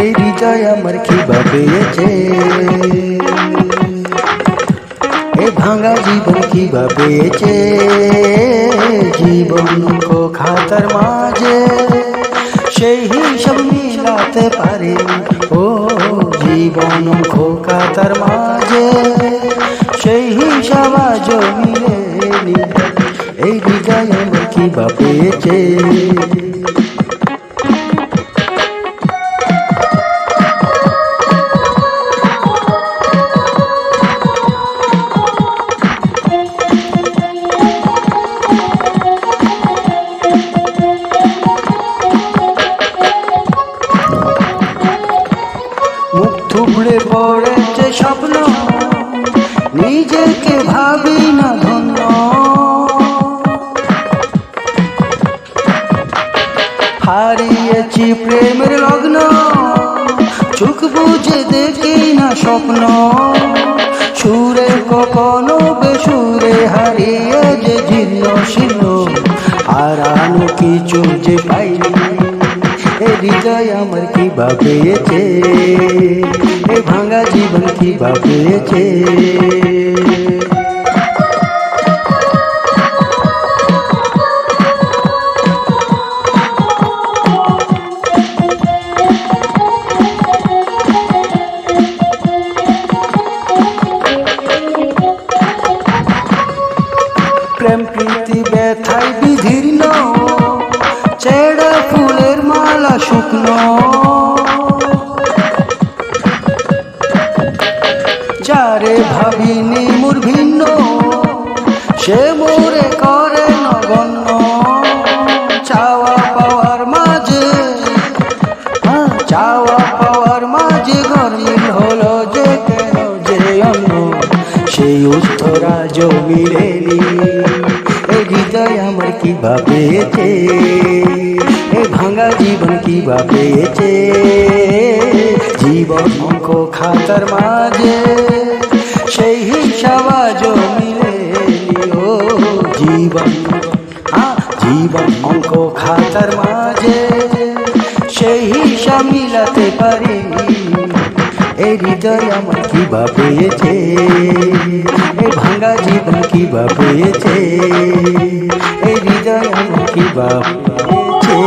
এই হৃদয় আমার কিবা পেয়েছে এই ভাঙা জীবন কিবা পেয়েছে জীবন কো খাতার মাঝে সেই হিসাব মিলাতে পারে ও জীবন খো খাতার মাঝে সেই হিসাব আজ মিলেনি এই হৃদয় আমার কিবা পেয়েছে স্বপ্ন, নিজেকে ভাবি না ধন্য। হারিয়েছি প্রেমের লগ্ন, চোখ বুঝে দেখি না স্বপ্ন। সুরে কখনো বেসুরে হারিয়ে যে জীর্ণ শীর্ণ হারানো কিছু যে পাইনি হৃদয় আমার পেয়েছে? এ ভাঙা জীবন কিবা পেয়েছে প্রেম প্রীতি ব্যথায় বিধীর্ণ ছেড়া ফুলের মালা শুকনো। ভাবিনি মোর ভিন্ন সে মোরে করে নগণ্য। চাওয়া পাওয়ার মাঝে হ্যাঁ, চাওয়া পাওয়ার মাঝে গরমিল হলো যে কেন যে অন্য সেই উত্তরা জমিলেনি এই হৃদয় আমার পেয়েছে এই ভাঙা জীবন পেয়েছে জীবন অঙ্ক খাতার মাঝে জীবন অঙ্ক খাতার মাঝে, সেই হিসাব মিলাতে পারি। এই হৃদয় আমার কিবা পেয়েছে এই ভাঙা জীবন কিবা পেয়েছে এই হৃদয় আমার কিবা পেয়েছে